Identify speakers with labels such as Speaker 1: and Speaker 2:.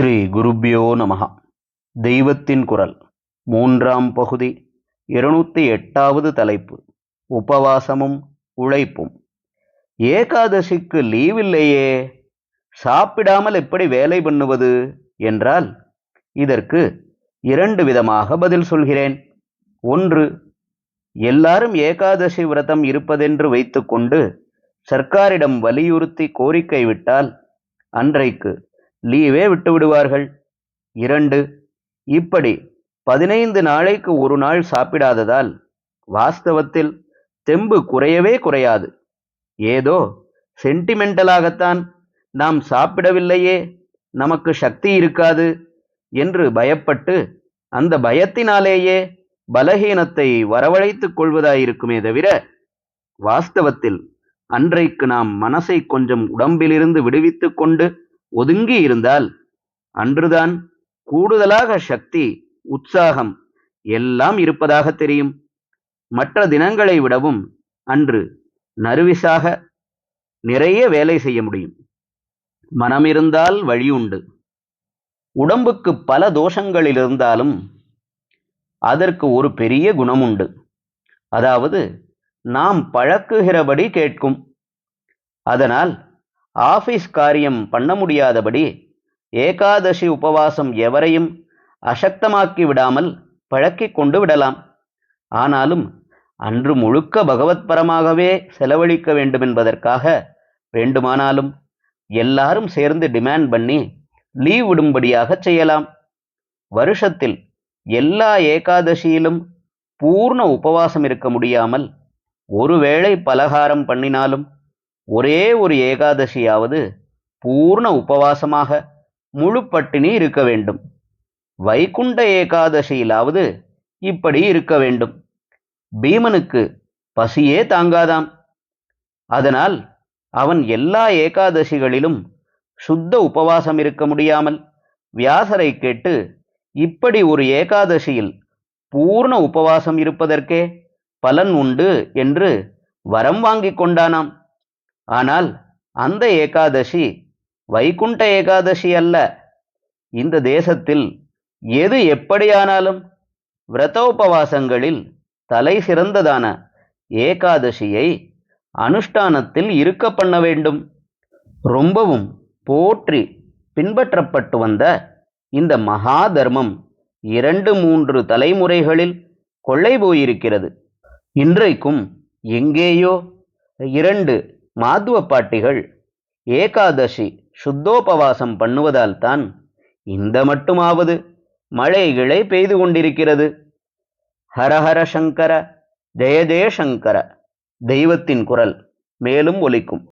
Speaker 1: ஸ்ரீ குருப்யோ நமஹ. தெய்வத்தின் குரல். மூன்றாம் பகுதி. இருநூத்தி எட்டாவது தலைப்பு. உபவாசமும் உழைப்பும். ஏகாதசிக்கு லீவ் இல்லையே சாப்பிடாமல் எப்படி வேலை பண்ணுவது? என்றால் இதற்கு இரண்டு விதமாக பதில் சொல்கிறேன். ஒன்று எல்லாரும் ஏகாதசி விரதம் இருப்பதென்று வைத்துக்கொண்டு சர்க்காரிடம் வலியுறுத்தி கோரிக்கை விட்டால் அன்றைக்கு லீவே விட்டு விடுவார்கள் இரண்டு இப்படி பதினைந்து நாளைக்கு ஒரு நாள் சாப்பிடாததால் வாஸ்தவத்தில் தெம்பு குறையவே குறையாது. ஏதோ சென்டிமெண்டலாகத்தான் நாம் சாப்பிடவில்லையே நமக்கு சக்தி இருக்காது என்று பயப்பட்டு அந்த பயத்தினாலேயே பலகீனத்தை வரவழைத்துக் கொள்வதாயிருக்குமே தவிர வாஸ்தவத்தில் அன்றைக்கு நாம் மனசை கொஞ்சம் உடம்பிலிருந்து விடுவித்துக் கொண்டு ஒதுங்கி இருந்தால் அன்றுதான் கூடுதலாக சக்தி உற்சாகம் எல்லாம் இருப்பதாக தெரியும். மற்ற தினங்களை விடவும் அன்று நறுவிசாக நிறைய வேலை செய்ய முடியும். மனம் இருந்தால் வழி உண்டு. உடம்புக்கு பல தோஷங்கள் இருந்தாலும் அதற்கு ஒரு பெரிய குணம் உண்டு. அதாவது நாம் பழக்குகிறபடி கேட்கும். அதனால் ஆஃபீஸ் காரியம் பண்ண முடியாதபடி ஏகாதசி உபவாசம் எவரையும் அசக்தமாக்கி விடாமல் பழக்கிக் கொண்டு விடலாம். ஆனாலும் அன்று முழுக்க பகவத்பரமாகவே செலவழிக்க வேண்டும் என்பதற்காக வேண்டுமானாலும் எல்லாரும் சேர்ந்து டிமாண்ட் பண்ணி லீவ் விடும்படியாக செய்யலாம். வருஷத்தில் எல்லா ஏகாதசியிலும் பூர்ண உபவாசம் இருக்க முடியாமல் ஒருவேளை பலகாரம் பண்ணினாலும் ஒரே ஒரு ஏகாதசியாவது பூர்ண உபவாசமாக முழு பட்டினி இருக்க வேண்டும். வைகுண்ட ஏகாதசியிலாவது இப்படி இருக்க வேண்டும். பீமனுக்கு பசியே தாங்காதாம். அதனால் அவன் எல்லா ஏகாதசிகளிலும் சுத்த உபவாசம் இருக்க முடியாமல் வியாசரை கேட்டு இப்படி ஒரு ஏகாதசியில் பூர்ண உபவாசம் இருப்பதற்கே பலன் உண்டு என்று வரம் வாங்கிக் கொண்டானாம். ஆனால் அந்த ஏகாதசி வைகுண்ட ஏகாதசி அல்ல. இந்த தேசத்தில் எது எப்படியானாலும் விரதோபவாசங்களில் தலை சிறந்ததான ஏகாதசியை அனுஷ்டானத்தில் இருக்க பண்ண வேண்டும். ரொம்பவும் போற்றி பின்பற்றப்பட்டு வந்த இந்த மகா தர்மம் இரண்டு மூன்று தலைமுறைகளில் கொள்ளை போயிருக்கிறது. இன்றைக்கும் எங்கேயோ இரண்டு மாதுவ பாட்டிகள் ஏகாதசி சுத்தோபவாசம் பண்ணுவதால் தான் இந்த மட்டுமாவது மழை கிளை பெய்து கொண்டிருக்கிறது. ஹரஹர சங்கர ஜெய ஜெயசங்கர தெய்வத்தின் குரல் மேலும் ஒலிக்கும்.